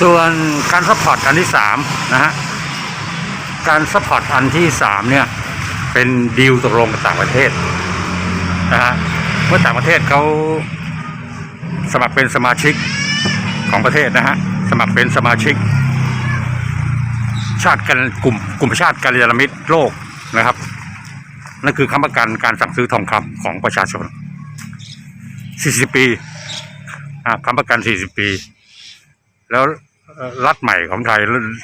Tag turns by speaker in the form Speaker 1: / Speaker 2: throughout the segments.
Speaker 1: ส่วนการซัพพอร์ตอันที่สามนะฮะการซัพพอร์ตอันที่สามเนี่ยเป็นดีลตกลงกับต่างประเทศนะฮะเมื่อต่างประเทศเขาสมัครเป็นสมาชิกของประเทศนะฮะสมัครเป็นสมาชิก ชาติกันกลุ่มกลุ่มชาติกัลยาณมิตรโลกนะครับนั่นคือค้ำประกันการสั่งซื้อทองคำของประชาชน 40 ปีอ่าค้ำประกัน 40 ปี แล้ว รัฐใหม่ของไทย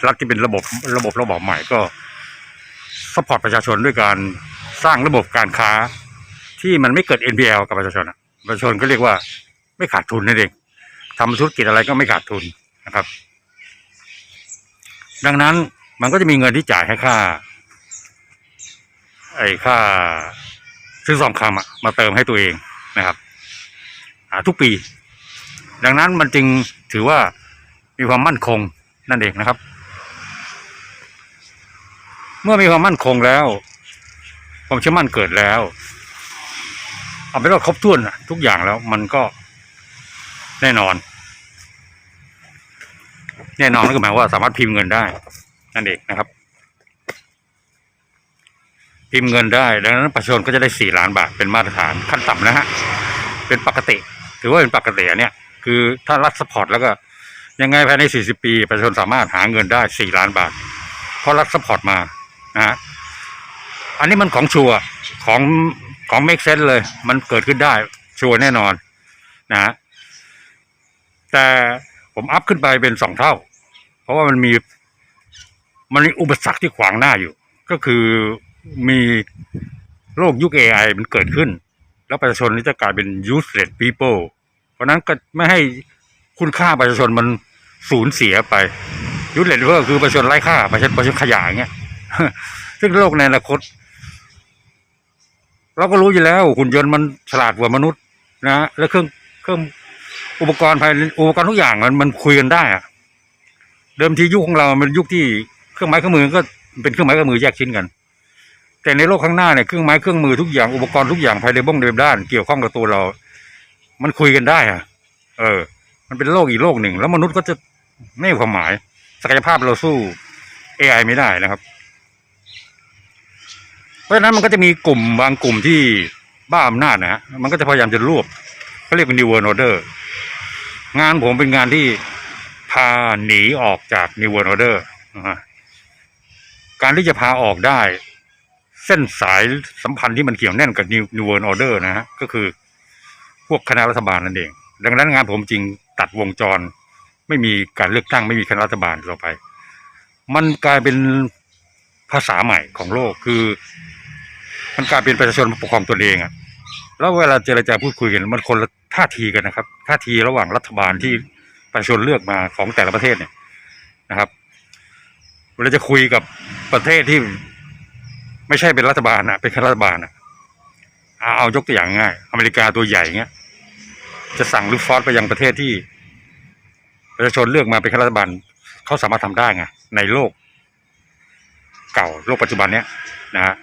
Speaker 1: รัฐที่เป็นระบบระบบระบอบใหม่ก็สปอร์ตประชาชนด้วยการสร้างระบบการค้าที่มันไม่เกิด NPL กับประชาชนประชาชนก็เรียกว่าไม่ขาดทุนนั่นเองทำธุรกิจอะไรก็ไม่ขาดทุนนะครับ ดังนั้นมันก็จะมีเงินที่จ่ายให้ค่า ไอ้ค่าซื้อทองคำมาเติมให้ตัวเองนะครับทุกปี ดังนั้นมันจึงถือว่า มีความมั่นคงนั่นเองนะครับ เมื่อมีความมั่นคงแล้ว ความเชื่อมั่นเกิดแล้ว เอาเป็นว่าครบถ้วนทุกอย่างแล้วมันก็แน่นอน แน่นอนก็หมายว่าสามารถพิมพ์เงินได้ นั่นเองนะครับ พิมพ์เงินได้ดังนั้นประชาชนก็จะได้สี่ล้านบาทเป็นมาตรฐานขั้นต่ำนะฮะเป็นปกติ ถือว่าเป็นปกติอันเนี้ยคือถ้ารัฐสปอร์ตแล้วก็ ยังไงภายใน 40 ปีประชาชนสามารถหาเงินได้ 4 ล้านบาท เพราะรัฐสปอร์ตมานะฮะอันนี้มันของชัวร์ของของเมกเซนเลย มันเกิดขึ้นได้ชัวร์แน่นอนนะฮะแต่ผมอัพขึ้นไปเป็นสองเท่า เพราะว่ามันมีมันมีอุปสรรคที่ขวางหน้าอยู่ ก็คือมีโลกยุค AI มันเกิดขึ้น แล้วประชาชนนี่จะกลายเป็น useless people เพราะฉะนั้นก็ไม่ให้ คุณค่าประชาชนมันสูญเสียไป useless people คือประชาชนไร้ค่าประชาชนประชาชนขยะอย่างเงี้ยซึ่งโลกในอนาคตเราก็รู้อยู่แล้วหุ่นยนต์มันฉลาดกว่ามนุษย์นะแล้วเครื่องเครื่องอุปกรณ์ภายในอุปกรณ์ทุกอย่างมันมันคุยกันได้อะเดิมทียุคของเรามันยุคที่เครื่องไม้เครื่องมือก็เป็นเครื่องไม้เครื่องมือแยกชิ้นกัน แต่ในโลกข้างหน้าเนี่ยเครื่องไม้เครื่องมือทุกอย่างอุปกรณ์ทุกอย่างภายในบ้องในด้าน เกี่ยวข้องกับตัวเรา มันคุยกันได้อะเออ มันเป็นโลกอีกโลกหนึ่ง แล้วมนุษย์ก็จะไม่มีความหมาย ศักยภาพเราสู้ AI ไม่ได้นะครับ เพราะฉะนั้นมันก็จะมีกลุ่มบางกลุ่มที่บ้าอำนาจนะฮะมันก็จะพยายามจะรวบเขาเรียกเป็น New World Order งานผมเป็นงานที่พาหนีออกจาก New World Order การที่จะพาออกได้ เส้นสายสัมพันธ์ที่มันเกี่ยวแน่นกับ New World Order นะฮะก็คือพวกคณะรัฐบาลนั่นเอง ดังนั้นงานผมจริง ตัดวงจร ไม่มีการเลือกตั้งไม่มีคณะรัฐบาลต่อไป มันกลายเป็นภาษาใหม่ของโลกคือ มันกลายเป็นประชาชนปกครองตัวเองอะแล้วเวลาเจรจาพูดคุยกันมันคนละท่าทีกันนะครับท่าทีระหว่างรัฐบาลที่ประชาชนเลือกมาของแต่ละประเทศเนี่ยนะครับเวลาจะคุยกับประเทศที่ไม่ใช่เป็นรัฐบาลนะเป็นคณะรัฐบาลนะเอาเอายกตัวอย่างง่าย อเมริกาตัวใหญ่เงี้ย จะสั่งหรือฟอสไปยังประเทศที่ประชาชนเลือกมาเป็นรัฐบาลเขาสามารถทำได้ไงในโลก เก่าโลกปัจจุบันเนี้ยนะฮะ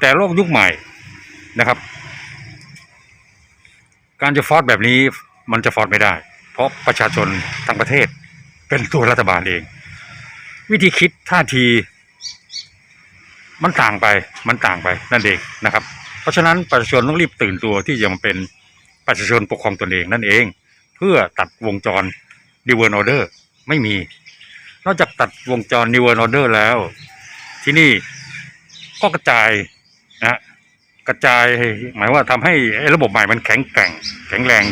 Speaker 1: แต่โลกยุคใหม่นะครับ การจะฟอร์สแบบนี้มันจะฟอร์สไม่ได้ เพราะประชาชนทั้งประเทศเป็นตัวรัฐบาลเอง วิธีคิดท่าที มันต่างไปมันต่างไปนั่นเองนะครับ เพราะฉะนั้นประชาชนต้องรีบตื่นตัวที่จะมาเป็น ประชาชนปกครองตนเองนั่นเอง เพื่อตัดวงจร New World Order ไม่มี นอกจากตัดวงจร New World Order แล้ว ที่นี่ก็กระจายนะกระจายหมายว่าทำให้ระบบใหม่มันแข็งแกร่ง แข็งแรง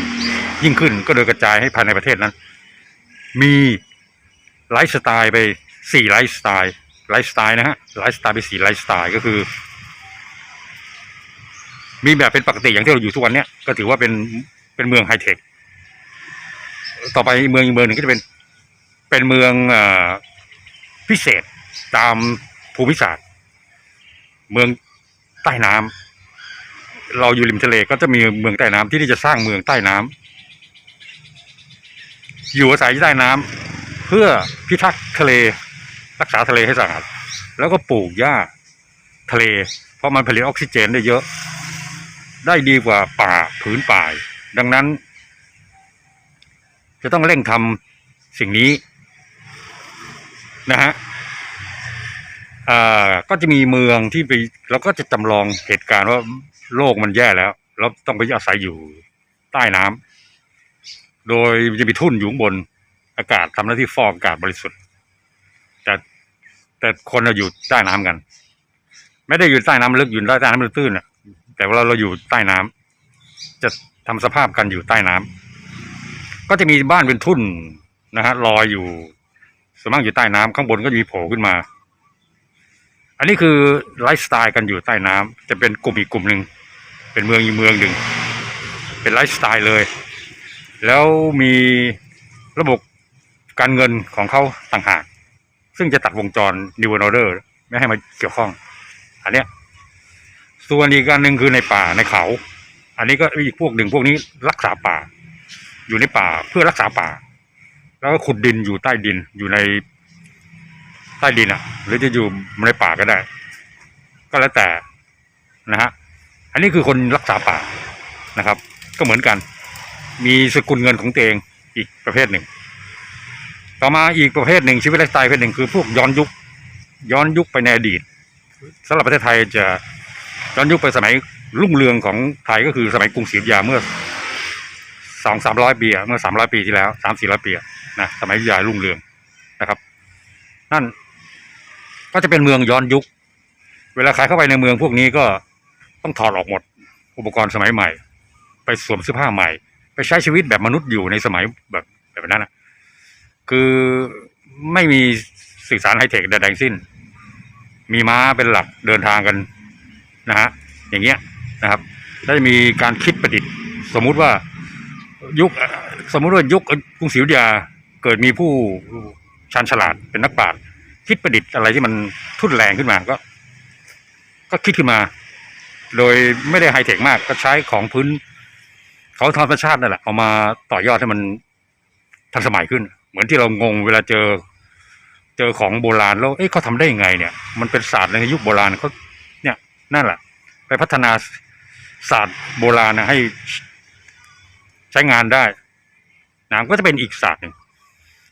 Speaker 1: ยิ่งขึ้นก็โดยกระจายให้ภายในประเทศนั้น มีไลฟ์สไตล์ไปสี่ไลฟ์สไตล์ไลฟ์สไตล์นะฮะไลฟ์สไตล์ไปสี่ไลฟ์สไตล์ก็คือ มีแบบเป็นปกติอย่างที่เราอยู่ทุกวันเนี้ยก็ถือว่าเป็นเป็นเมืองไฮเทค ต่อไปเมืองอีกเมืองหนึ่งก็จะเป็นเป็นเมืองอพิเศษตามภูมิศาสตร์ เมืองใต้น้ำเราอยู่ริมทะเลก็จะมีเมืองใต้น้ำที่นี่จะสร้างเมืองใต้น้ำอยู่อาศัยใต้น้ำเพื่อพิทักษ์ทะเลรักษาทะเลให้สะอาดแล้วก็ปลูกหญ้าทะเล เพราะมันผลิตออกซิเจนได้เยอะ ได้ดีกว่าป่าผืนป่า ดังนั้น จะต้องเร่งทำสิ่งนี้นะฮะอ่าก็จะมีเมืองที่ไปเราก็จะจำลองเหตุการณ์ว่าโลกมันแย่แล้ว เราต้องไปอาศัยอยู่ใต้น้ำโดยจะมีทุ่นอยู่บน อากาศทำหน้าที่ฟอกอากาศบริสุทธิ์ แต่แต่คนเราอยู่ใต้น้ำกัน ไม่ได้อยู่ใต้น้ำลึกอยู่ใต้น้ำลึกตื้นอะ แต่ว่าเราเราอยู่ใต้น้ำจะทำสภาพกันอยู่ใต้น้ำก็จะมีบ้านเป็นทุ่นนะฮะลอยอยู่ส่วนมากอยู่ใต้น้ำข้างบนก็จะมีโผล่ขึ้นมา อันนี้คือไลฟ์สไตล์กันอยู่ใต้น้ำจะเป็นกลุ่มอีกกลุ่มหนึ่งเป็นเมืองอีกเมืองหนึ่งเป็นไลฟ์สไตล์เลย แล้วมีระบบการเงินของเขาต่างหาก ซึ่งจะตัดวงจร New World Order ไม่ให้มาเกี่ยวข้อง อันเนี้ย ส่วนอีกการหนึ่งคือในป่าในเขา อันนี้ก็อีกพวกหนึ่งพวกนี้รักษาป่า อยู่ในป่าเพื่อรักษาป่า แล้วก็ขุดดินอยู่ใต้ดินอยู่ในใต้ดินอะ หรือจะอยู่ในป่าก็ได้ ก็แล้วแต่นะฮะอันนี้คือคนรักษาป่านะครับ ก็เหมือนกัน มีสกุลเงินของตัวเองอีกประเภทหนึ่ง ต่อมาอีกประเภทหนึ่งชีวิตไลฟ์สไตล์ประเภทหนึ่งคือพวกย้อนยุคย้อนยุคไปในอดีตสำหรับประเทศไทยจะ ย้อนยุคไปสมัยรุ่งเรืองของไทยก็คือสมัยกรุงศรีอยุธยาเมื่อสองสามร้อยปีเมื่อสามร้อยปีที่แล้วสามสี่ร้อยปีนะสมัยอยุธยารุ่งเรืองนะครับ นั่น ก็จะเป็นเมืองย้อนยุค เวลาใครเข้าไปในเมืองพวกนี้ก็ต้องถอดออกหมด อุปกรณ์สมัยใหม่ ไปสวมเสื้อผ้าใหม่ ไปใช้ชีวิตแบบมนุษย์อยู่ในสมัยแบบแบบนั้นนะคือไม่มีสื่อสารไฮเทคใดๆสิ้น มีม้าเป็นหลักเดินทางกัน นะฮะอย่างเงี้ยนะครับแล้วจะมีการคิดประดิษฐ์ สมมุติว่ายุคสมมุติว่ายุคกรุงศรีอยุธยาเกิดมีผู้ชาญฉลาดเป็นนักปราชญ์คิดประดิษฐ์อะไรที่มันทุ่นแรงขึ้นมาก็ ก็คิดขึ้นมา โดยไม่ได้ไฮเทคมากก็ใช้ของพื้นเขาธรรมชาตินั่นแหละเอามาต่อยอดให้มันทันสมัยขึ้น เหมือนที่เรางงเวลาเจอ เจอของโบราณแล้วเอ๊ะเขาทำได้ยังไงเนี่ย มันเป็นศาสตร์ในยุคโบราณเขา นั่นแหละ ไปพัฒนาศาสตร์โบราณนะให้ใช้งานได้นะก็จะเป็นอีกศาสตร์หนึ่ง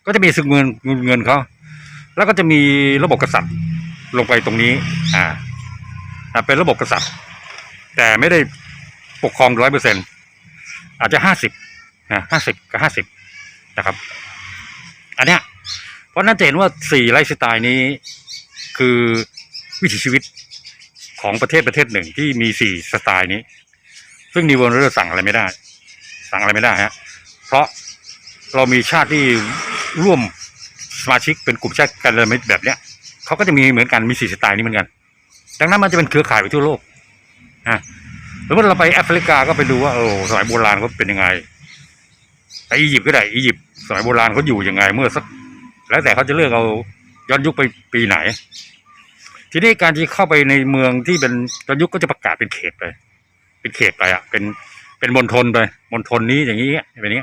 Speaker 1: ก็จะมีสึกเงินเงินเขาแล้วก็จะมีระบบกษัตริย์ลงไปตรงนี้ อ่าเป็นระบบกษัตริย์ แต่ไม่ได้ปกครองร้อยเปอร์เซ็นอาจจะห้าสิบนะห้าสิบกับห้าสิบนะครับ อันเนี้ยเพราะนั้นจะเห็นว่าสี่ไลฟ์สไตล์นี้คือวิถีชีวิต ของประเทศประเทศหนึ่งที่มีสี่สไตล์นี้ ซึ่งนิวเวอร์เราสั่งอะไรไม่ได้ สั่งอะไรไม่ได้ฮะเพราะเรามีชาติที่ร่วมสมาชิกเป็นกลุ่มชาติกันเลยแบบเนี้ยเขาก็จะมีเหมือนกันมีสี่สไตล์นี้เหมือนกัน ดังนั้นมันจะเป็นเครือข่ายไปทั่วโลกอะหรือว่าเราไปแอฟริกาก็ไปดูว่าโอ้สมัยโบราณเขาเป็นยังไงไปอียิปต์ก็ได้อียิปต์สมัยโบราณเขาอยู่ยังไงเมื่อสัก แล้วแต่เขาจะเลือกเอาย้อนยุคไปปีไหน ทีนี้การที่เข้าไปในเมืองที่เป็นย้อนยุคก็จะประกาศเป็นเขตไปเป็นเขตไปอะ เป็นเป็นมณฑลไปมณฑลนี้อย่างนี้แบบนี้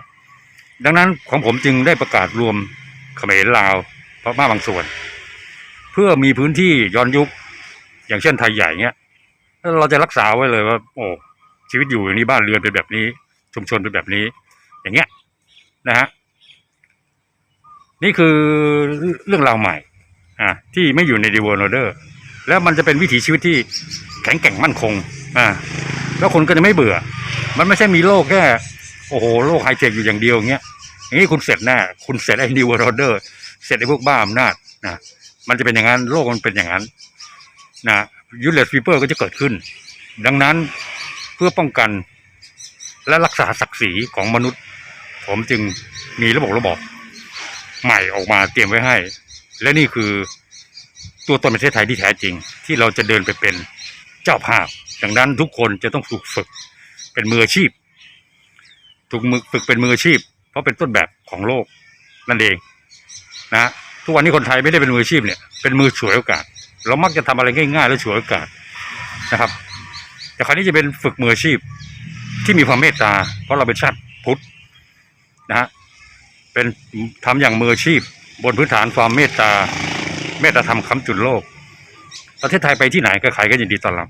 Speaker 1: ดังนั้นของผมจึงได้ประกาศรวมเขมรลาวพม่าบางส่วน เพื่อมีพื้นที่ย้อนยุคอย่างเช่นไทยใหญ่เงี้ยเราจะรักษาไว้เลยว่า โอ้ชีวิตอยู่อย่างนี้บ้านเรือนเป็นแบบนี้ ชุมชนเป็นแบบนี้ อย่างเงี้ยนะฮะนี่คือเรื่องราวใหม่ อ่าที่ไม่อยู่ในดีเวอร์โนเดอร์ แล้วมันจะเป็นวิถีชีวิตที่แข็งแกร่งมั่นคงอ่าแล้วคนก็จะไม่เบื่อ มันไม่ใช่มีโลกแค่โอ้โหโลกไฮเทคอยู่อย่างเดียวอย่างเงี้ยอย่างนี้คุณเสร็จแน่คุณเสร็จไอ้ดีเวอร์โนเดอร์เสร็จไอ้พวกบ้าอำนาจนะมันจะเป็นอย่างนั้นโลกมันเป็นอย่างนั้นนะยูเลสฟีเปอร์ก็จะเกิดขึ้น ดังนั้นเพื่อป้องกันและรักษาศักดิ์ศรีของมนุษย์ ผมจึงมีระบบระบบใหม่ออกมาเตรียมไว้ให้ และนี่คือ ตัวตนประเทศไทยที่แท้จริง ที่เราจะเดินไปเป็นเจ้าภาพ ดังนั้นทุกคนจะต้องถูกฝึกเป็นมืออาชีพ ถูกมือฝึกเป็นมืออาชีพ เพราะเป็นต้นแบบของโลกนั่นเองนะทุกวันนี้คนไทยไม่ได้เป็นมืออาชีพเนี่ยเป็นมือฉวยโอกาส เรามักจะทำอะไรง่าย ๆ แล้วฉวยโอกาสนะครับ แต่คราวนี้จะเป็นฝึกมืออาชีพที่มีความเมตตา เพราะเราเป็นชาติพุทธนะฮะเป็นทำอย่างมืออาชีพ บนพื้นฐานความเมตตา เมตตาธรรมคำจุนโลก ประเทศไทยไปที่ไหนก็ใครก็ยินดีต้อนรับ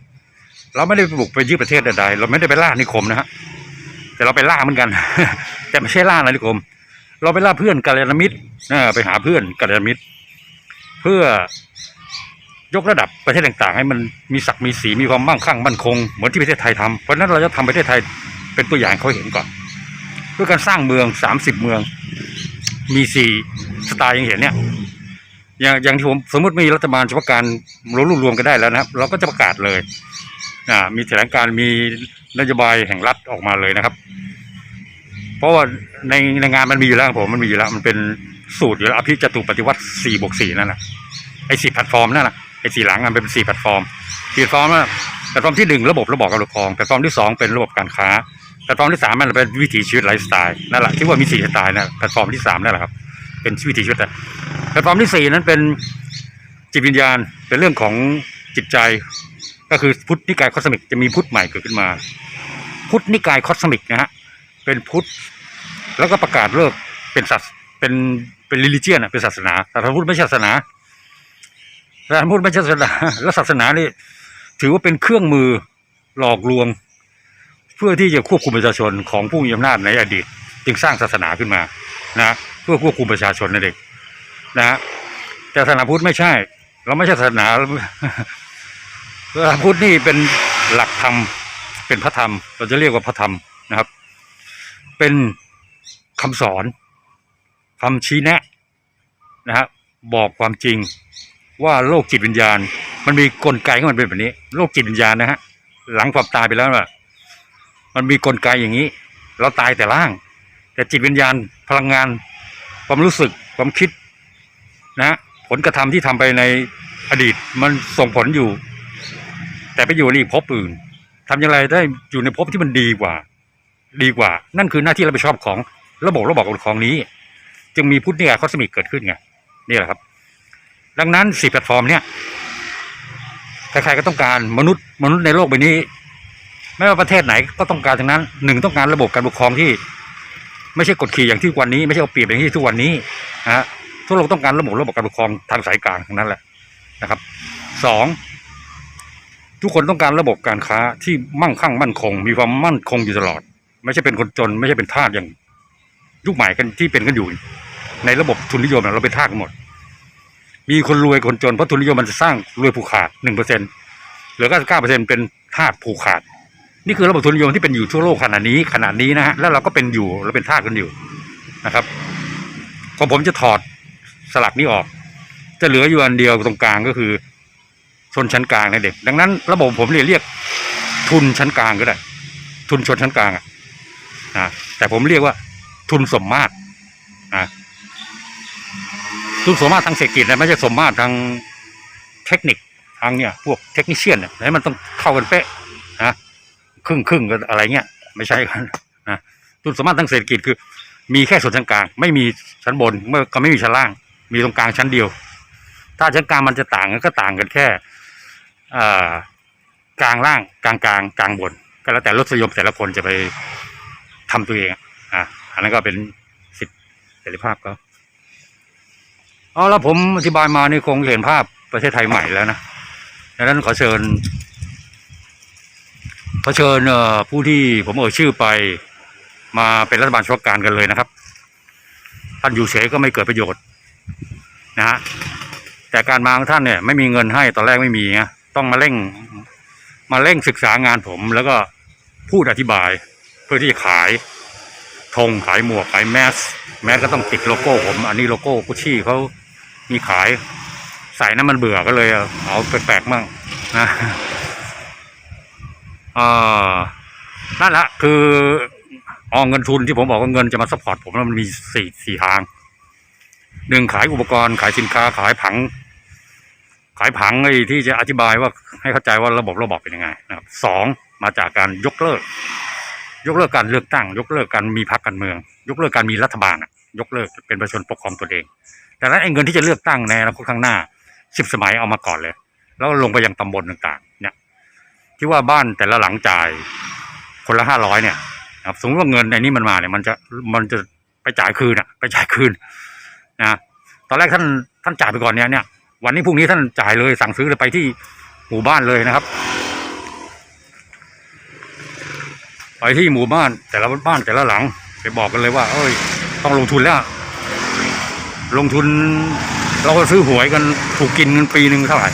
Speaker 1: เราไม่ได้ไปบุกไปยึดประเทศใดๆเราไม่ได้ไปล่านิคมนะฮะแต่เราไปล่าเหมือนกัน แต่ไม่ใช่ล่าอาณานิคม เราไปล่าเพื่อนกัลยาณมิตรนะไปหาเพื่อนกัลยาณมิตร เพื่อยกระดับประเทศต่างๆ ให้มันมีศักดิ์มีสีมีความมั่งคั่งมั่นคงเหมือนที่ประเทศไทยทำเพราะนั้นเราจะทำประเทศไทยเป็นตัวอย่างเขาเห็นก่อนด้วยการสร้างเมืองสามสิบเมือง มีสี่สไตล์อย่างเห็นเนี่ย อย่างอย่างที่ผมสมมติมีรัฐบาลเฉพาะการรวมรวมกันได้แล้วนะครับ เราก็จะประกาศเลยอ่ามีแถลงการมีนโยบายแห่งรัฐออกมาเลยนะครับ เพราะว่าในในงานมันมีอยู่แล้วผมมันมีอยู่แล้ว มันเป็นสูตรอยู่แล้วอภิจตุปฏิวัติสี่บวกสี่นั่นแหละไอ้สี่แพลตฟอร์มนั่นแหละไอ้สี่หลังมันเป็นสี่แพลตฟอร์มสี่แพลตฟอร์มนั่นนะแพลตฟอร์มที่หนึ่งระบบระบอบการปกครองแพลตฟอร์มที่สองเป็นระบบการค้าแพลตฟอร์มที่สามมันเป็นวิถีชีวิตไลฟ์สไตล์นั่นแหละที่ว่ามีสี่สไตล์นะแพลตฟอร์มที่สามนั่นแหละครับ เป็นวิถีชีวิตอะแพลตฟอร์มที่สี่นั้นเป็นจิตวิญญาณเป็นเรื่องของจิตใจ ก็คือพุทธนิกายคอสมิกจะมีพุทธใหม่เกิดขึ้นมา พุทธนิกายคอสมิกนะฮะเป็นพุทธแล้วก็ประกาศเลิกเป็นศาสเป็นเป็นลิลิเจียนเป็นศาสนาแต่ศาสนาพุทธไม่ใช่ศาสนาศาสนาพุทธไม่ใช่ศาสนาแล้วศาสนานี่ถือว่าเป็นเครื่องมือหลอกลวง เพื่อที่จะควบคุมประชาชนของผู้มีอำนาจในอดีต จึงสร้างศาสนาขึ้นมานะ พื่อควบคุมประชาชนนั่นเองนะฮะแต่ศาสนาพุทธไม่ใช่ เราไม่ใช่ศาสนาศาสนาพุทธนี่เป็นหลักธรรมเป็นพระธรรม เราจะเรียกว่าพระธรรมนะครับ เป็นคำสอนคำชี้แนะนะฮะบอกความจริงว่าโลกจิตวิญญาณ มันมีกลไกของมันเป็นแบบนี้ โลกจิตวิญญาณนะฮะหลังความตายไปแล้วนะมันมีกลไกอย่างนี้ เราตายแต่ร่าง แต่จิตวิญญาณพลังงาน ความรู้สึกความคิดนะผลกระทำที่ทำไปในอดีตมันส่งผลอยู่ แต่ไปอยู่ในอีกภพอื่นทำอย่างไรได้อยู่ในภพที่มันดีกว่า ดีกว่า นั่นคือหน้าที่รับผิดชอบของระบบระบบปกครองนี้ จึงมีพุทธนิกายคอสมิกเกิดขึ้นไงนี่แหละครับ ดังนั้นสี่แพลตฟอร์มเนี่ยใครๆก็ต้องการมนุษย์มนุษย์ในโลกใบนี้ ไม่ว่าประเทศไหนก็ต้องการทั้งนั้นหนึ่งต้องการระบบการปกครองที่ ไม่ใช่กดขี่อย่างที่วันนี้ไม่ใช่เอาเปรียบอย่างที่ทุกวันนี้นะฮะทั่วโลกต้องการระบบระบบการปกครองทางสายกลางนั้นแหละนะครับสองทุกคนต้องการระบบการค้าที่มั่งคั่งมั่นคง มีความมั่นคงอยู่ตลอด ไม่ใช่เป็นคนจน ไม่ใช่เป็นทาสอย่างยุคใหม่กันที่เป็นกันอยู่ ในระบบทุนนิยมเราเป็นทาสกันหมด มีคนรวยคนจนเพราะทุนนิยมมันจะสร้างรวยผูกขาดหนึ่งเปอร์เซ็นเหลือเก้าสิบเก้าเปอร์เซ็นเป็นทาสผูกขาด นี่คือระบบทุนนิยมที่เป็นอยู่ทั่วโลกขนาดนี้ขนาดนี้นะฮะแล้วเราก็เป็นอยู่เราเป็นทาสกันอยู่นะครับพอผมจะถอดสลักนี้ออก จะเหลืออยู่อันเดียวตรงกลางก็คือ ชนชั้นกลางนะเด็ก ดังนั้น ระบบผมเรียกเรียกทุนชั้นกลางก็ได้ ทุนชนชั้นกลางอะแต่ผมเรียกว่า ทุนสมมาตรนะทุนสมมาตรทางเศรษฐกิจนะไม่ใช่สมมาตรทางเทคนิคทางเนี่ยพวกเทคนิชเชียนเนี่ยมันต้องเข้ากันเป๊ะ ครึ่งครึ่งกันอะไรเงี้ยไม่ใช่กันนะทุนสมมาตรทางเศรษฐกิจคือ มีแค่ส่วนชั้นกลาง ไม่มีชั้นบนเมื่อก็ไม่มีชั้นล่าง มีตรงกลางชั้นเดียว ถ้าชั้นกลางมันจะต่างกันก็ต่างกันแค่อ่ากลางล่างกลางกลางกลางบน ก็แล้วแต่รสนิยมแต่ละคนจะไปทำตัวเองอะอะอันนั้นก็เป็นสิทธิเสรีภาพเขาเอาแล้วผมอธิบายมานี่คงเห็นภาพประเทศไทยใหม่แล้วนะดังนั้นขอเชิญ ขอเชิญผู้ที่ผมเอ่ยชื่อไปมาเป็นรัฐบาลเฉพาะการกันเลยนะครับ ท่านอยู่เฉยก็ไม่เกิดประโยชน์นะฮะแต่การมาของท่านเนี่ยไม่มีเงินให้ตอนแรกไม่มีไงต้องมาเร่งมาเร่งศึกษางานผมแล้วก็พูดอธิบายเพื่อที่จะขายธงขายหมวกขายแมส แมสก็ต้องติดโลโก้ผม อันนี้โลโก้กุชชี่เขามีขายใส่น้ำมันเบื่อก็เลยเอาเอาแปลกๆมั่งนะ อ่านั่นแหละคือเอาเงินทุนที่ผมบอกว่าเงินจะมาซัพพอร์ตผมแล้วมันมีสี่สี่ทางหนึ่งขายอุปกรณ์ขายสินค้าขายผัง ขายผังไอ้ที่จะอธิบายว่าให้เข้าใจว่าระบบระบบเป็นยังไงนะครับสองมาจากการยกเลิก ยกเลิกการเลือกตั้ง ยกเลิกการมีพรรคการเมือง ยกเลิกการมีรัฐบาลยกเลิกเป็นประชาชนปกครองตัวเองแต่นั้นไอ้เงินที่จะเลือกตั้งในอนาคตข้างหน้าสิบสมัยเอามาก่อนเลย แล้วลงไปยังตำบลต่างๆเนี่ย ที่ว่าบ้านแต่ละหลังจ่าย คนละห้าร้อยเนี่ยนะครับสมมติว่าเงินในนี้มันมาเนี่ย มันจะมันจะไปจ่ายคืนอะไปจ่ายคืนนะตอนแรกท่านท่านจ่ายไปก่อนเนี่ยเนี่ยวันนี้พรุ่งนี้ท่านจ่ายเลยสั่งซื้อเลยไปที่หมู่บ้านเลยนะครับ ไปที่หมู่บ้านแต่ละบ้านแต่ละหลัง ไปบอกกันเลยว่า เอ้ย ต้องลงทุนแล้ว ลงทุนเราก็ซื้อหวยกันถูกกินเงินปีหนึ่งเท่าไหร่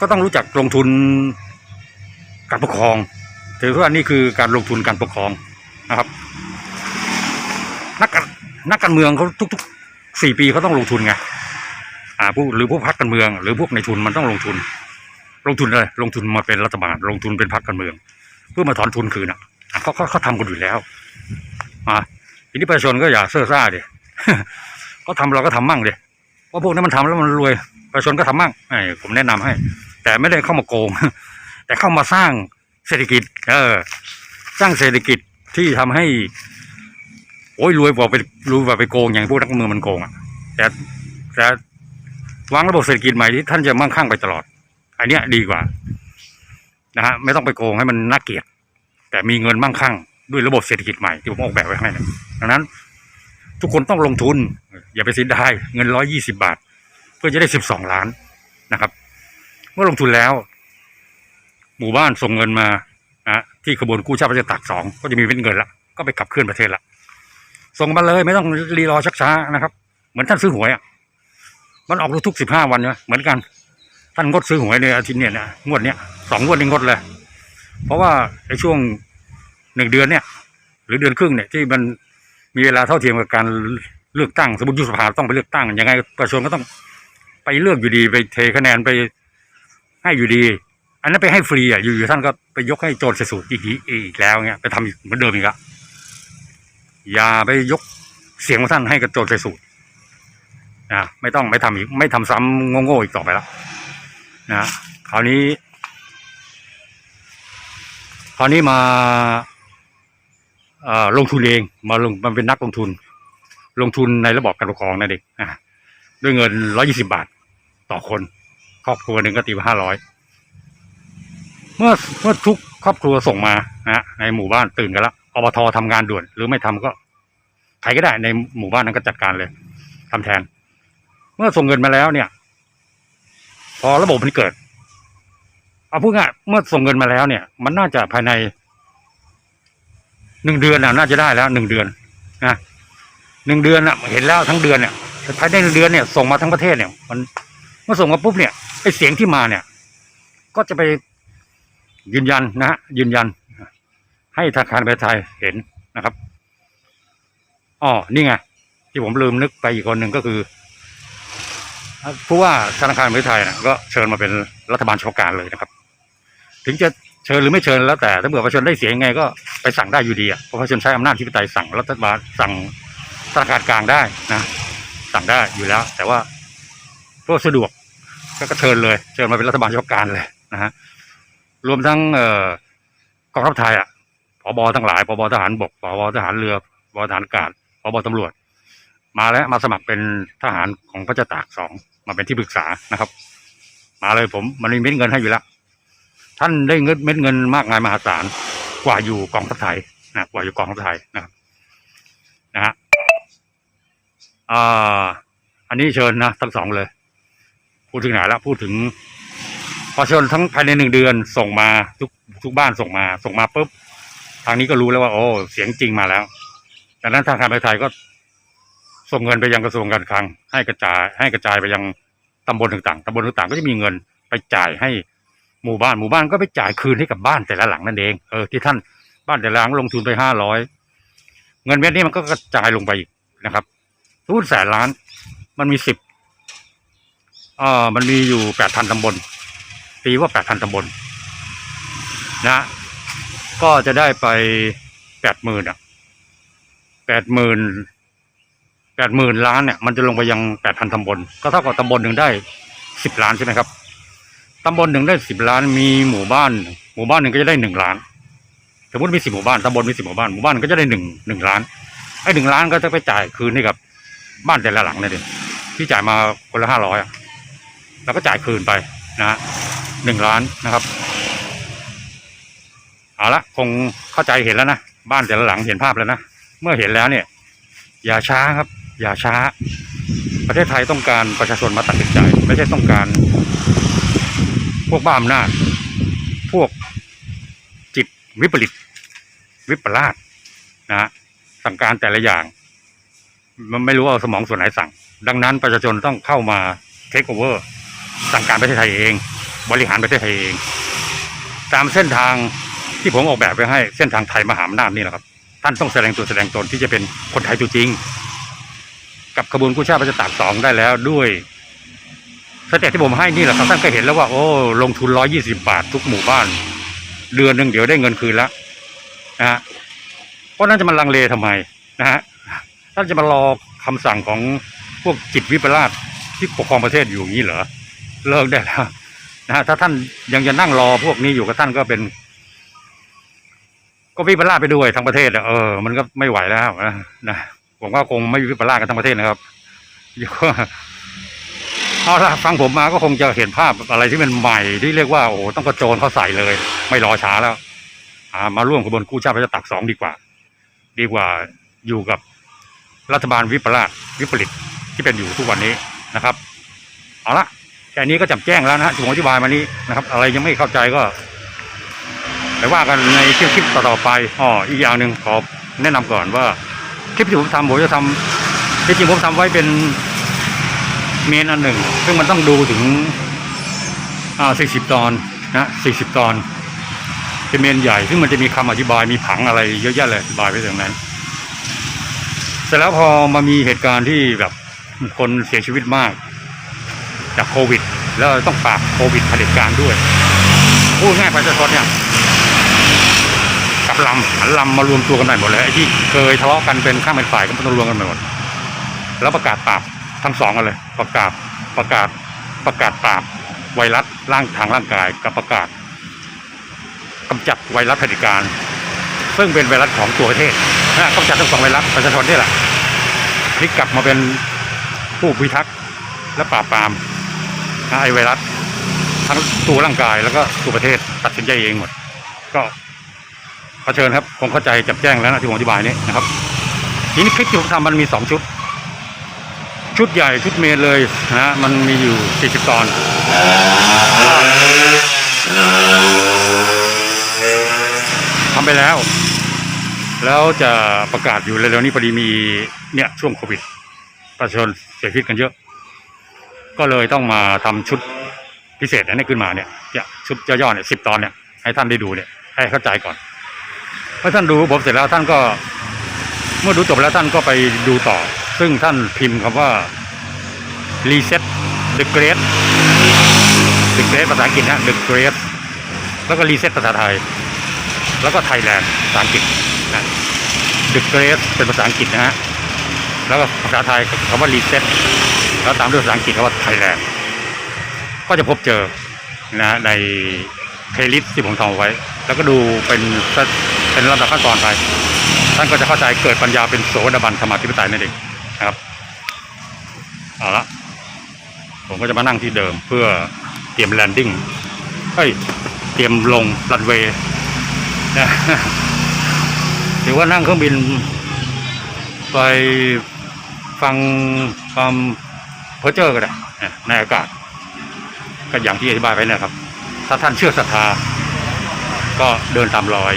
Speaker 1: ก็ต้องรู้จักลงทุน การปกครอง ถือว่านี่คือการลงทุนการปกครองนะครับ นักการนักการเมืองเขาทุกๆสี่ปีเขาต้องลงทุนไงอ่าผู้หรือพวกพรรคการเมือง หรือพวกในทุนมันต้องลงทุน ลงทุนอะไรลงทุนมาเป็นรัฐบาล ลงทุนเป็นพรรคการเมือง เพื่อมาถอนทุนคืนอะเขาเขาเขาทำกันอยู่แล้วอ่าทีนี้ประชาชนก็อย่าเซ่อซ่าดิเขาทำเราก็ทำมั่งดิเพราะพวกนั้นมันทำแล้วมันรวยประชาชนก็ทำมั่งไอ้ผมแนะนำให้ แต่ไม่ได้เข้ามาโกง แต่เข้ามาสร้างเศรษฐกิจ เออ สร้างเศรษฐกิจที่ทำให้ โอ้ยรวยกว่าไปรวยกว่าไปโกงอย่างพวกนักเมืองมันโกงอะแต่แต่วางระบบเศรษฐกิจใหม่ที่ท่านจะมั่งคั่งไปตลอด อันเนี้ยดีกว่านะฮะไม่ต้องไปโกงให้มันน่าเกลียด แต่มีเงินมั่งคั่ง ด้วยระบบเศรษฐกิจใหม่ที่ผมออกแบบไว้ให้นะดังนั้น ทุกคนต้องลงทุน อย่าไปเสียดายเงินร้อยยี่สิบาท เพื่อจะได้สิบสองล้านนะครับ เมื่อลงทุนแล้ว หมู่บ้านส่งเงินมานะที่ขบวนกู้ชาติประชาตักสองก็จะมีเป็นเงินละก็ไปขับเคลื่อนประเทศละส่งมาเลยไม่ต้องรีรอชักช้านะครับ เหมือนท่านซื้อหวยอะมันออกทุกสิบห้าวันใช่ไหมเหมือนกัน ท่านงดซื้อหวยในอาทิตย์เนี่ยนะงวดเนี้ยสองงวดนี้งดเลย เพราะว่าในช่วงหนึ่งเดือนเนี่ย หรือเดือนครึ่งเนี่ยที่มันมีเวลาเท่าเทียมกับการเลือกตั้งสมมติยุบสภาต้องไปเลือกตั้งยังไงประชาชนก็ต้องไปเลือกอยู่ดีไปเทคะแนนไปให้อยู่ดี อันนั้นไปให้ฟรีอะอยู่ๆท่านก็ไปยกให้โจรเสยสูตรอีกอีกอีกแล้วเงี้ยไปทำเหมือนเดิมอีกละอย่าไปยกเสียงของท่านให้กับโจรเสยสูตรนะไม่ต้องไม่ทำอีกไม่ทำซ้ำโง่ๆอีกต่อไปแล้วนะคราวนี้ คราวนี้มาลงทุนเองมาลงมันเป็นนักลงทุน ลงทุนในระบบการปกครองนั่นเองด้วยเงินร้อยี่สิบาท ต่อคน ครอบครัวหนึ่งก็ตีว่าห้าร้อย เมื่อเมื่อทุกครอบครัวส่งมานะในหมู่บ้านตื่นกันแล้วอบททำงานด่วน หรือไม่ทำก็ใครก็ได้ในหมู่บ้านนั้นก็จัดการเลยทำแทน เมื่อส่งเงินมาแล้วเนี่ย พอระบบมันเกิด เอาพูดง่ายเมื่อส่งเงินมาแล้วเนี่ย มันน่าจะภายในหนึ่งเดือนน่ะน่าจะได้แล้วหนึ่งเดือนนะหนึ่งเดือนน่ะเห็นแล้วทั้งเดือนเนี่ยภายในหนึ่งเดือนเนี่ยส่งมาทั้งประเทศเนี่ย มันเมื่อส่งมาปุ๊บเนี่ยไอเสียงที่มาเนี่ย ก็จะไป ยืนยันนะฮะยืนยัน ให้ธนาคารประเทศไทยเห็นนะครับอ๋อนี่ไงที่ผมลืมนึกไปอีกคนหนึ่งก็คือผู้ว่าธนาคารแห่งประเทศไทยนะก็เชิญมาเป็นรัฐบาลเฉพาะการเลยนะครับ ถึงจะเชิญหรือไม่เชิญแล้วแต่ถ้าเผื่อประชาชนได้เสียงไงก็ไปสั่งได้อยู่ดีอะเพราะประชาชนใช้อำนาจที่ปไตยสั่งรัฐบาลสั่งธนาคารกลางได้นะ สั่งได้อยู่แล้ว แต่ว่าเพื่อสะดวกก็เชิญเลย เชิญมาเป็นรัฐบาลเฉพาะการเลยนะฮะ รวมทั้งเอ่อกองทัพไทยอะผบทั้งหลายผบทหารบกผบทหารเรือผบทหารอากาศผบตำรวจ มาแล้วมาสมัครเป็นทหารของพระเจ้าตากสองมาเป็นที่ปรึกษานะครับ มาเลยผมมันมีเม็ดเงินให้อยู่แล้วท่านได้เงินเม็ดเงินมากมายมหาศาลกว่าอยู่กองทัพไทยนะกว่าอยู่กองทัพไทยนะครับนะฮะอ่าอันนี้เชิญนะทั้งสองเลย พูดถึงไหนแล้วพูดถึง พอชิญทั้งภายในหนึ่งเดือนส่งมาทุกทุกบ้านส่งมา ส่งมาปุ๊บทางนี้ก็รู้แล้วว่า โอ้เสียงจริงมาแล้วดังนั้นทางการไทยก็ ส่งเงินไปยังกระทรวงการคลัง ให้กระจาย ให้กระจายไปยังตำบลต่างๆตำบลต่างๆ ก็จะมีเงินไปจ่ายให้หมู่บ้านหมู่บ้านก็ไปจ่ายคืนให้กับบ้านแต่ละหลังนั่นเองเออที่ท่านบ้านแต่ละหลังลงทุนไปห้าร้อยเงินเม็ดนี้มันก็กระจายลงไปอีกนะครับทุนแสนล้าน มันมีสิบอ่อมันมีอยู่แปดพันตำบล ตีว่าแปดพันตำบลนะ ก็จะได้ไปแปดหมื่นอะแปดหมื่นแปดหมื่นล้านเนี่ยมันจะลงไปยังแปดพันตำบล ก็เท่ากับตำบลหนึ่งได้สิบล้านใช่ไหมครับตำบลหนึ่งได้สิบล้านมีหมู่บ้าน หมู่บ้านหนึ่งก็จะได้หนึ่งล้าน สมมติมีสิบหมู่บ้านตำบลมีสิบหมู่บ้านหมู่บ้านก็จะได้หนึ่งหนึ่งล้านไอ้หนึ่งล้านก็จะไปจ่ายคืนให้กับบ้านแต่ละหลังนั่นเองที่จ่ายมาคนละห้าร้อยอะแล้วก็จ่ายคืนไป นะหนึ่งล้านนะครับเอาละคงเข้าใจเห็นแล้วนะบ้านแต่ละหลังเห็นภาพแล้วนะเมื่อเห็นแล้วเนี่ย อย่าช้าครับ อย่าช้า ประเทศไทยต้องการประชาชนมาตัดสินใจ ไม่ใช่ต้องการ พวกบ้าอำนาจพวกจิตวิปริต วิปลาสนะฮะสั่งการแต่ละอย่าง มันไม่รู้เอาสมองส่วนไหนสั่ง ดังนั้นประชาชนต้องเข้ามาเทคโอเวอร์ สั่งการประเทศไทยเอง บริหารประเทศไทยเอง ตามเส้นทางที่ผมออกแบบไว้ให้เส้นทางไทยมหาอำนาจนี่แหละครับ ท่านต้องแสดงตัวแสดงตนที่จะเป็นคนไทยตัวจริง กับขบวนกู้ชาติประชาตากสองได้แล้วด้วยสเต็ปที่ผมให้นี่แหละครับท่านก็เห็นแล้วว่า โอ้ลงทุนร้อยี่สิบาททุกหมู่บ้าน เดือนหนึ่งเดี๋ยวได้เงินคืนแล้วนะฮะเพราะนั้นจะมาลังเลทำไมนะฮะท่านจะมารอคำสั่งของพวกจิตวิปลาสที่ปกครองประเทศอยู่อย่างนี้เหรอ เลิกได้แล้วนะฮะถ้าท่านยังจะนั่งรอพวกนี้อยู่กับท่านก็เป็น ก็วิปลาสไปด้วยทั้งประเทศเออ มันก็ไม่ไหวแล้วนะผมว่าคงไม่วิปลาสกันทั้งประเทศนะครับเดี๋ยวก็เอาละฟังผมมาก็คงจะเห็นภาพอะไรที่เป็นใหม่ที่เรียกว่าโอ้ต้องกระโจนเข้าใส่เลย ไม่รอช้าแล้วามาร่วมขบวนกู้ชาติพระเจ้าตากสองดีกว่า ดีกว่าอยู่กับรัฐบาลวิปลาสวิปริตที่เป็นอยู่ทุกวันนี้นะครับ เอาละ แค่นี้ก็จำแจ้งแล้วนะฮะที่ผมอธิบายมานี้นะครับ อะไรยังไม่เข้าใจก็ไปว่ากันในคลิปต่อๆไปอ๋ออีกอย่างหนึ่งขอแนะนำก่อนว่าคลิปที่ผมทำผมจะทำที่จริงผมทำไว้เป็นเมนอันหนึ่ง ซึ่งมันต้องดูถึงอ่าสี่สิบตอนนะสี่สิบตอนเป็นเมนใหญ่ ซึ่งมันจะมีคำอธิบายมีผังอะไรเยอะแยะเลยอธิบายไว้ตรงนั้นเสร็จแล้วพอมามีเหตุการณ์ที่แบบคนเสียชีวิตมาก จากโควิด แล้วต้องปราบโควิดเผด็จการด้วยพูดง่ายประชาชนเนี่ยกับลำหันลำมารวมตัวกันใหม่หมดเลยไอ้ที่เคยทะเลาะกันเป็นข้างเป็นฝ่ายก็ต้องรวมกันใหม่หมด แล้วประกาศปราบทั้งสองกันเลย ประกาศประกาศประกาศปราบไวรัสร่างทางร่างกายกับประกาศกำจัดไวรัสเผด็จการ ซึ่งเป็นไวรัสของตัวประเทศนะกำจัดทั้งสองไวรัสประชาชนนี่แหละพลิกกลับมาเป็นผู้พิทักษ์และปราบปราม ไอไวรัสทั้งตัวร่างกายแล้วก็ตัวประเทศตัดสินใจเองหมด ก็ขอเชิญครับคงเข้าใจจับแจ้งแล้วนะที่ผมอธิบายนี้นะครับทีนี้คลิปที่ผมทำมันมีสองชุด ชุดใหญ่ชุดเมนเลยนะมันมีอยู่ 40 ตอน ทำไปแล้ว แล้วจะประกาศอยู่เร็วๆนี้พอดีมีเนี่ยช่วงโควิดประชาชนเสียชีวิตกันเยอะ ก็เลยต้องมาทำชุดพิเศษอันนี้ขึ้นมาเนี่ยเนี่ยชุดย่อๆเนี่ยสิบตอนเนี่ยให้ท่านได้ดูเนี่ยให้เข้าใจก่อนเมื่อท่านดูผมเสร็จแล้วท่านก็ เมื่อดูจบแล้วท่านก็ไปดูต่อ ซึ่งท่านพิมพ์คำว่า reset the great the great ภาษาอังกฤษนะ the great แล้วก็ reset ภาษาไทย แล้วก็ Thailand ภาษาอังกฤษนะ the great เป็นภาษาอังกฤษนะฮะแล้วก็ภาษาไทยคำว่า reset แล้วตามด้วยภาษาอังกฤษว่า Thailand ก็จะพบเจอนะในเพลย์ลิสต์ที่ผมทำเอาไว้ แล้วก็ดูเป็นเป็นลำดับขั้นตอนไปท่านก็จะเข้าใจเกิดปัญญาเป็นโสดาบันธรรมาธิปไตยนั่นเองนะครับเอาละผมก็จะมานั่งที่เดิมเพื่อเตรียมแลนดิ้งเฮ้ยเตรียมลงรันเวย์นะหรือว่านั่งเครื่องบิน ไปฟังความ อเจอก็ได้ในอากาศ ก็อย่างที่อธิบายไปนะครับ ถ้าท่านเชื่อศรัทธา ก็เดินตามรอย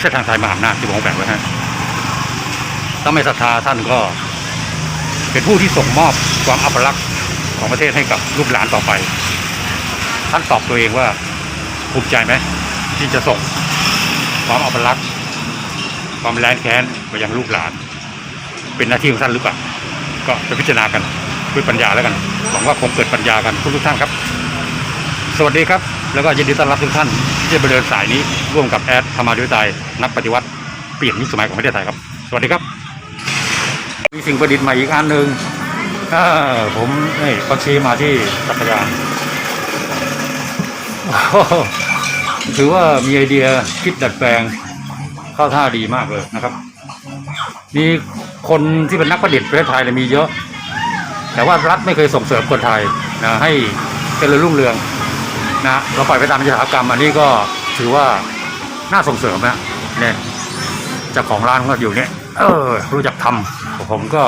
Speaker 1: เส้นทางไทยมหาอำนาจที่ผมแบ่งไว้ให้ถ้าไม่ศรัทธาท่านก็เป็นผู้ที่ส่งมอบความอัปลักษณ์ของประเทศให้กับลูกหลานต่อไป ท่านตอบตัวเองว่าภูมิใจไหมที่จะส่งความอัปลักษณ์ความแรงแค้นไปยังลูกหลาน เป็นหน้าที่ของท่านหรือเปล่าก็จะพิจารณากัน ด้วยปัญญาแล้วกันหวังว่าคงเกิดปัญญากันทุกทุกท่านครับ สวัสดีครับ แล้วก็ยินดีต้อนรับทุกท่านที่จะไปเดินสายนี้ร่วมกับแอดธรรมาธิปไตยนักปฏิวัติเปลี่ยนยุคสมัยของประเทศไทยครับ สวัสดีครับ มีสิ่งประดิษฐ์ใหม่อีกอันหนึ่งผมนี่ก็ชี้มาที่จักรยานถือว่ามีไอเดียคิดดัดแปลงเข้าท่าดีมากเลยนะครับ มีคนที่เป็นนักประดิษฐ์ประเทศไทยเนี่ยมีเยอะ แต่ว่ารัฐไม่เคยส่งเสริมคนไทยนะให้เจริญรุ่งเรืองนะเราปล่อยไปตามยถากรรม อันนี้ก็ถือว่าน่าส่งเสริมนะเนี่ยเจ้าของร้านก็อยู่เนี่ยเออรู้จักทำผมก็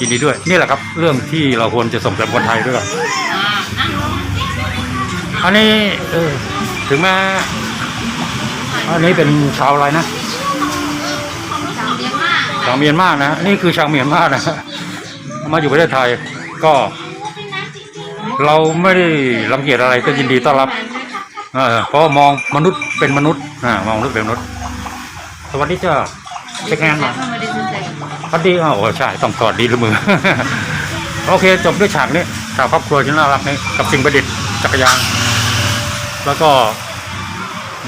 Speaker 1: ยินดีด้วย นี่แหละครับ เรื่องที่เราควรจะส่งเสริมคนไทยด้วยกันอันนี้เออถึงแม้อันนี้เป็นชาวอะไรนะ
Speaker 2: สาวเมียนมา
Speaker 1: ชาวเมียนมานะนี่คือชาวเมียนมานะ มาอยู่ประเทศไทยก็ เราไม่ได้รังเกียจอะไรก็ยินดีต้อนรับเออเพราะมองมนุษย์เป็นมนุษย์อ่ามองมนุษย์เป็นมนุษย์ สวัสดีเจ้าเช็คแฮนด์หน่อยสวัสดีอ้โอ้ใช่ต้องกอดดีหรือมือ โอเคจบด้วยฉากนี้ฉากครอบครัวที่น่ารักนี้กับสิ่งประดิษฐ์จักรยาน แล้วก็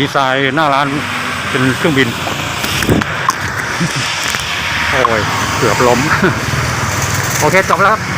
Speaker 1: ดีไซน์หน้าร้านเป็นเครื่องบิน โอ้ยเกือบล้ม โอเคจบแล้วครับ